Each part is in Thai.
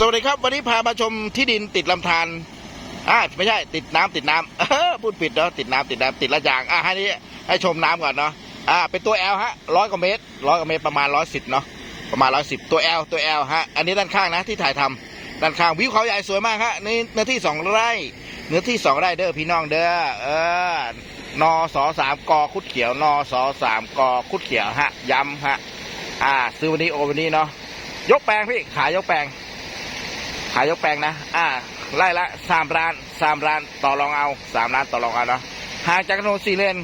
สวัสดีครับ วันนี้พามาชมที่ดินติดลำธารอ่าไม่ใช่ ติดน้ำติดน้ำพูดผิดเนาะติดน้ำติดน้ำติดละยางอะให้นี้ให้ชมน้ำก่อนเนาะอ่าเป็นตัว L ฮะร้อยกว่าเมตรร้อยกว่าเมตรประมาณร้อยสิบเนาะประมาณร้อยสิบตัว L ตัว L ฮะอันนี้ด้านข้างนะที่ถ่ายทำด้านข้างวิวเขาใหญ่สวยมากฮะนี่เนื้อที่สองไร่เนื้อที่สองไร่เด้อพี่น้องเด้อเออนอสอสามกอคุดเขียวนอสอสามกอคุดเขียวฮะย้ำฮะอ่าซื้อวันนี้โอนวันนี้เนาะยกแปลงพี่ขายยกแปลง ขายยกแปลงนะ อ่า ไล่ละสามล้านสามล้านต่อรองเอาสามล้านต่อรองเอาเนาะห่างจากถนนสี่เลน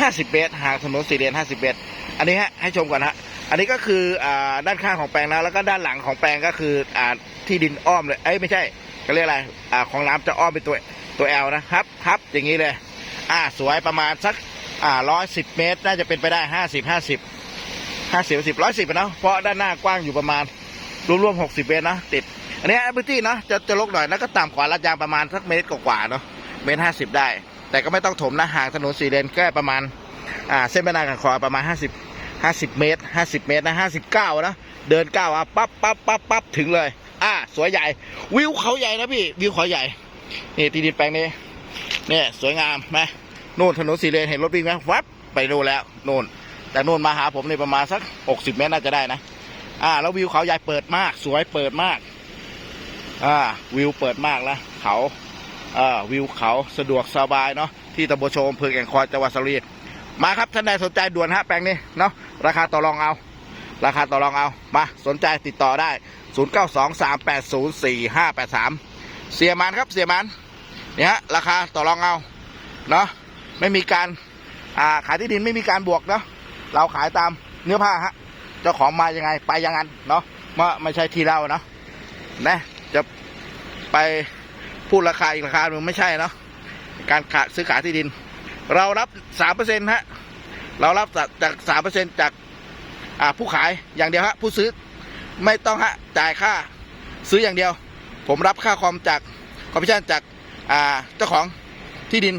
ห้าสิบเมตรห่างถนนสี่เลนห้าสิบเมตร อันนี้ฮะให้ชมก่อนฮะอันนี้ก็คืออ่าด้านข้างของแปลงนะแล้วก็ด้านหลังของแปลงก็คืออ่าที่ดินอ้อมเลยเอ้ยไม่ใช่ก็เรียกอะไรอ่าของน้ำจะอ้อมเป็นตัวตัวแอลนะครับครับอย่างนี้เลย อ่าสวยประมาณสักอ่าร้อยสิบเมตร น่าจะเป็นไปได้ห้าสิบห้าสิบห้าสิบสิบร้อยสิบเนาะเพราะด้านหน้ากว้างอยู่ประมาณรวมๆหกสิบเมตรนะติด อันนี้พื้นที่เนาะจะจะลกหน่อยแล้วก็ต่ำกว่าลาดยางประมาณสักเมตรกว่าๆเนาะเมตรห้าสิบได้ แต่ก็ไม่ต้องถมนะห่างถนนสี่เลนแค่ประมาณอ่าเส้นแม่นากันคอประมาณห้าสิบห้าสิบเมตรห้าสิบเมตรนะห้าสิบเก้านะเดินเก้าอะปั๊บปั๊บปั๊บปั๊บถึงเลย อ่าสวยใหญ่ วิวเขาใหญ่นะพี่วิวเขาใหญ่นี่ที่ดินแปลงนี้เนี่ยสวยงามไหมนู่นถนนสี่เลนเห็นรถวิ่งไหมวับไปดูแล้วนู่นแต่นู่นมาหาผมในประมาณสักหกสิบเมตรน่าจะได้นะ อ่า แล้ววิวเขาใหญ่เปิดมาก สวยเปิดมาก อ่าวิวเปิดมากนะเขาอ่าวิวเขาสะดวกสบายเนาะที่ตำบลโชมอำเภอแก่งคอยจังหวัดสุรินทร์มาครับท่านใดสนใจด่วนฮะแปลงนี้เนาะราคาต่อรองเอา ราคาต่อรองเอามาสนใจติดต่อได้ 0 9 2 3 8 0 4 5 8 3 เสียมันครับเสียมันเนี่ยฮะราคาต่อรองเอาเนาะไม่มีการอ่าขายที่ดินไม่มีการบวกเนาะเราขายตามเนื้อผ้าฮะเจ้าของมายังไงไปอยังงั้นเนาะไม่ไม่ใช่ที่เราเนาะนะ ไปพูดราคาอีกราคาหนึ่งไม่ใช่เนาะการขาซื้อขายที่ดิน เรารับสามเปอร์เซ็นต์ฮะเรารับจากสามเปอร์เซ็นต์จากผู้ขายอย่างเดียวฮะผู้ซื้อไม่ต้องฮะจ่ายค่าซื้ออย่างเดียว ผมรับค่าคอมจากคอมมิชชั่นจากาเจ้าของที่ดิน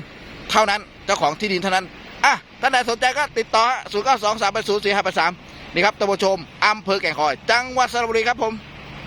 เท่านั้นเจ้าของที่ดินเท่านั้นอะท่านใดสนใจก็ติดต่อศูนย์เก้าสองสามแปดศูนย์สี่ห้าแปดสามนี่ครับตำบชมอำเภอแก่งคอย จังหวัดสระบุรีครับผม